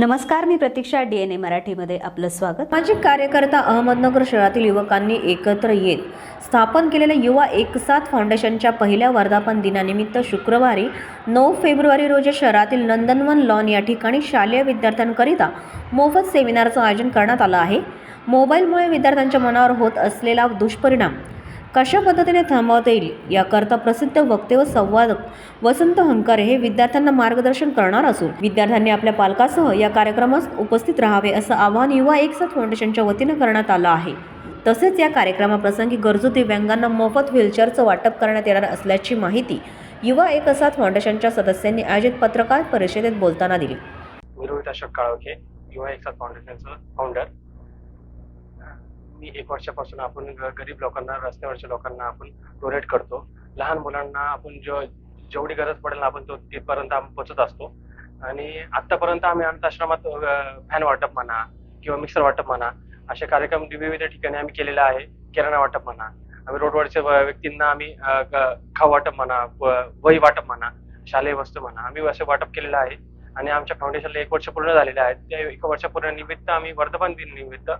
नमस्कार मी प्रतीक्षा D N ए मराठीमध्ये आपलं स्वागत. माझे कार्यकर्ता अहमदनगर शहरातील युवकांनी एकत्र येत स्थापन केलेल्या युवा एकसाथ फाउंडेशनच्या पहिल्या वर्धापन दिनानिमित्त शुक्रवारी नऊ फेब्रुवारी रोजी शहरातील नंदनवन लॉन या ठिकाणी शालेय विद्यार्थ्यांकरिता मोफत सेमिनारचं आयोजन करण्यात आलं आहे. मोबाईलमुळे विद्यार्थ्यांच्या मनावर होत असलेला दुष्परिणाम कशा पद्धतीने थांबवता येईल याकरता प्रसिद्ध वक्ते व संवादक वसंत हंकारे हे विद्यार्थ्यांना मार्गदर्शन करणार असून विद्यार्थ्यांनी आपल्या पालकासह या कार्यक्रमास उपस्थित राहावे असं आवाहन युवा एकसाथ फाउंडेशनच्या वतीनं करण्यात आलं आहे. तसेच या कार्यक्रमाप्रसंगी गरजू दिव्यांगांना मोफत व्हीलचेअरचं वाटप करण्यात येणार असल्याची माहिती युवा एकसाथ फाउंडेशनच्या सदस्यांनी आयोजित पत्रकार परिषदेत बोलताना दिली. मी रोहित अशोक काळोखे युवा एकसाथ फाउंडेशनचं फाउंडर मी एक वर्षापासून आपण गरीब लोकांना रस्त्यावरच्या लोकांना आपण डोनेट करतो. लहान मुलांना आपण जो जेवढी गरज पडेल आपण तो तिथपर्यंत आम्ही पोचत असतो. आणि आतापर्यंत आम्ही अनाथाश्रमात फॅन वाटप म्हणा किंवा मिक्सर वाटप म्हणा असे कार्यक्रम विविध ठिकाणी आम्ही केलेले आहे. किराणा वाटप म्हणा आम्ही रोडवरच्या व्यक्तींना आम्ही ग- खाऊ वाटप म्हणा व- वही वाटप म्हणा शालेय वस्तू म्हणा आम्ही असे वाटप केलेलं आहे. आणि आमच्या फाउंडेशनला एक वर्ष पूर्ण झालेले आहेत. त्या एक वर्ष पूर्ण निमित्त आम्ही वर्धमान दिन निमित्त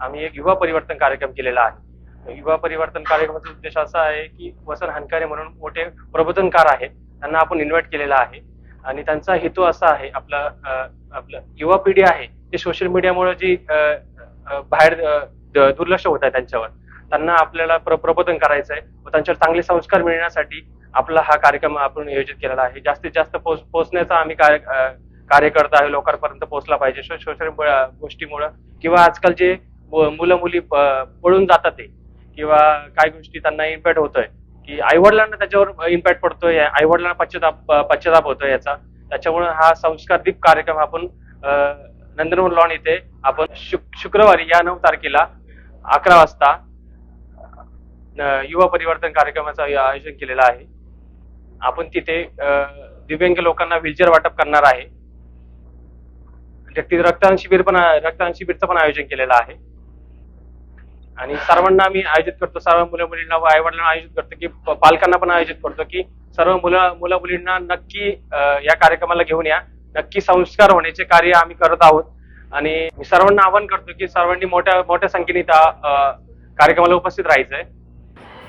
आम्ही एक युवा परिवर्तन कार्यक्रम केलेला आहे. युवा परिवर्तन कार्यक्रमाचा उद्देश असा आहे की वसन हनकारे म्हणून मोठे प्रबोधनकार आहेत. त्यांना आपण इन्व्हाइट केलेला आहे. आणि त्यांचा हेतू असा आहे आपलं आपलं युवा पिढी आहे ते सोशल मीडियामुळे जी बाहेर दुर्लक्ष होत आहे त्यांच्यावर. त्यांना आपल्याला प्र- प्रबोधन करायचं आहे व त्यांच्यावर चांगले संस्कार मिळण्यासाठी आपला हा कार्यक्रम आपण नियोजित केलेला आहे. जास्तीत जास्त पोच पोचण्याचा आम्ही कार्य अं, कार्य करत आहे लोकांपर्यंत पोहोचला पाहिजे. सोशल गोष्टीमुळं किंवा आजकाल जे मुलं मुली पळून जातात ते किंवा काही गोष्टी त्यांना इम्पॅक्ट होतोय. की आईवडिलांना त्याच्यावर इम्पॅक्ट पडतोय. आईवडिलांना पश्चाताप पश्चाताप होतोय याचा. त्याच्यामुळे हा संस्कार दीप कार्यक्रम आपण अं, नंदनवन लॉन इथे आपण शुक- शुक्रवारी या नऊ तारखेला अकरा वाजता युवा परिवर्तन कार्यक्रमाचं आयोजन केलेलं आहे. आपण तिथे दिव्यांग लोकांना व्हीलचेअर वाटप करणार आहे. तिथे रक्तदान शिबिर पण रक्तदान शिबिरचं पण आयोजन केलेलं आहे. आणि सर्वांना आम्ही आयोजित करतो. सर्व मुलं मुलींना व आई वडिलांना आयोजित करतो की पालकांना पण आयोजित करतो की सर्व मुलं मुलं मुलींना नक्की या कार्यक्रमाला घेऊन या. नक्की संस्कार होण्याचे कार्य आम्ही करत आहोत. आणि मी सर्वांना आवाहन करतो की सर्वांनी मोठ्या मोठ्या संख्येने त्या कार्यक्रमाला उपस्थित राहायचंय.